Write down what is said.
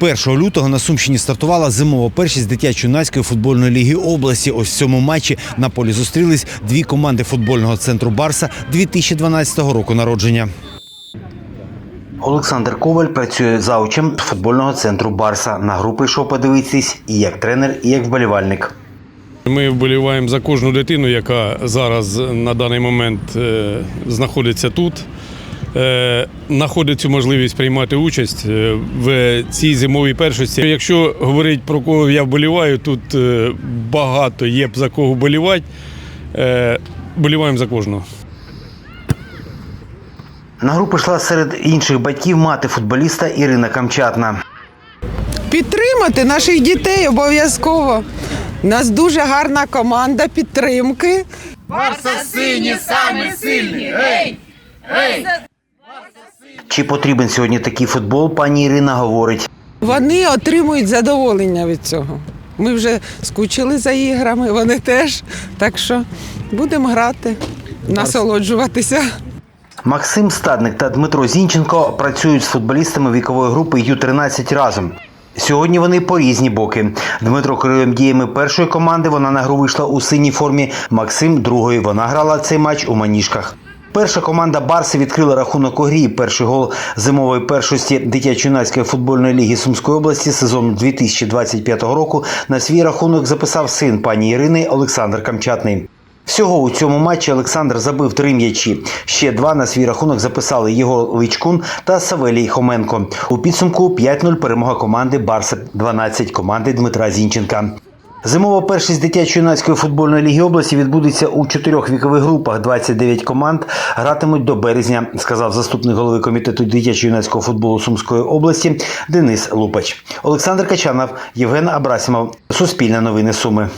1 лютого на Сумщині стартувала зимова першість дитячо-юнацької футбольної ліги області. Ось в цьому матчі на полі зустрілись дві команди футбольного центру Барса 2012 року народження. Олександр Коваль працює заучем футбольного центру Барса. На гру прийшов подивитись і як тренер, і як вболівальник. Ми вболіваємо за кожну дитину, яка зараз на даний момент е, знаходиться тут. Е, знаходить цю можливість приймати участь е, в цій зимовій першості. Якщо говорити про кого я вболіваю, тут е, багато є б за кого вболівати. Е, Вболіваємо за кожного. На гру прийшла серед інших батьків мати футболіста Ірина Камчатна. Підтримати наших дітей обов'язково. У нас дуже гарна команда підтримки. Чи потрібен сьогодні такий футбол? Пані Ірина говорить. Вони отримують задоволення від цього. Ми вже скучили за іграми, вони теж. Так що будемо грати, насолоджуватися. Максим Стадник та Дмитро Зінченко працюють з футболістами вікової групи Ю-13 разом. Сьогодні вони по різні боки. Дмитро керує діями першої команди. Вона на гру вийшла у синій формі. Максим другої. Вона грала цей матч у маніжках. Перша команда Барси відкрила рахунок у грі. Перший гол зимової першості дитячо-юнацької футбольної ліги Сумської області сезону 2025 року на свій рахунок записав син пані Ірини Олександр Камчатний. Всього у цьому матчі Олександр забив три м'ячі. Ще два на свій рахунок записали Єгор Личкун та Савелій Хоменко. У підсумку 5-0 перемога команди Барса 12 команди Дмитра Зінченка. Зимова першість дитячо-юнацької футбольної ліги області відбудеться у чотирьох вікових групах. 29 команд гратимуть до березня, сказав заступник голови комітету дитячо-юнацького футболу Сумської області Денис Лупач. Олександр Качанов, Євген Абрасімов. Суспільне новини Суми.